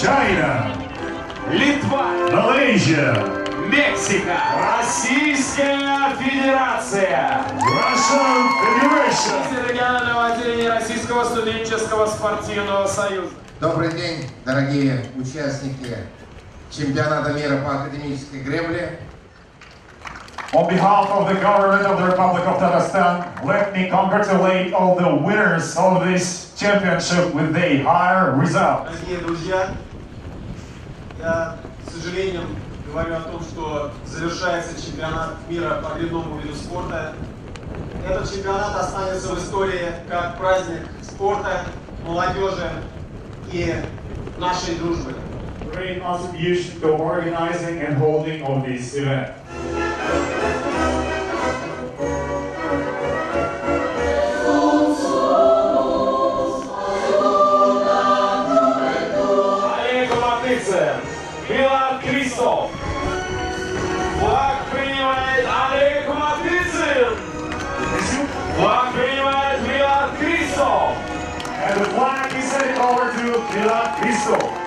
Чайна, Литва, Малайзия, Мексика, Российская Федерация, Russian Federation, регионального отделения Российского студенческого спортивного союза. Добрый день, дорогие участники чемпионата мира по академической гребле. On behalf of the government of the Republic of Tatarstan, let me congratulate all the winners of this championship with a higher result. Дорогие друзья, я с сожалением говорю о том, что завершается чемпионат мира по гребному виду спорта. Этот чемпионат останется в истории как праздник спорта, молодежи и нашей дружбы. Great contribution organizing and holding of this event. Матыцын, Милан Кристов. Флаг принимает Олег Матыцын. Флаг принимает Милан Кристов. And the flag is headed over to Milan Cristo.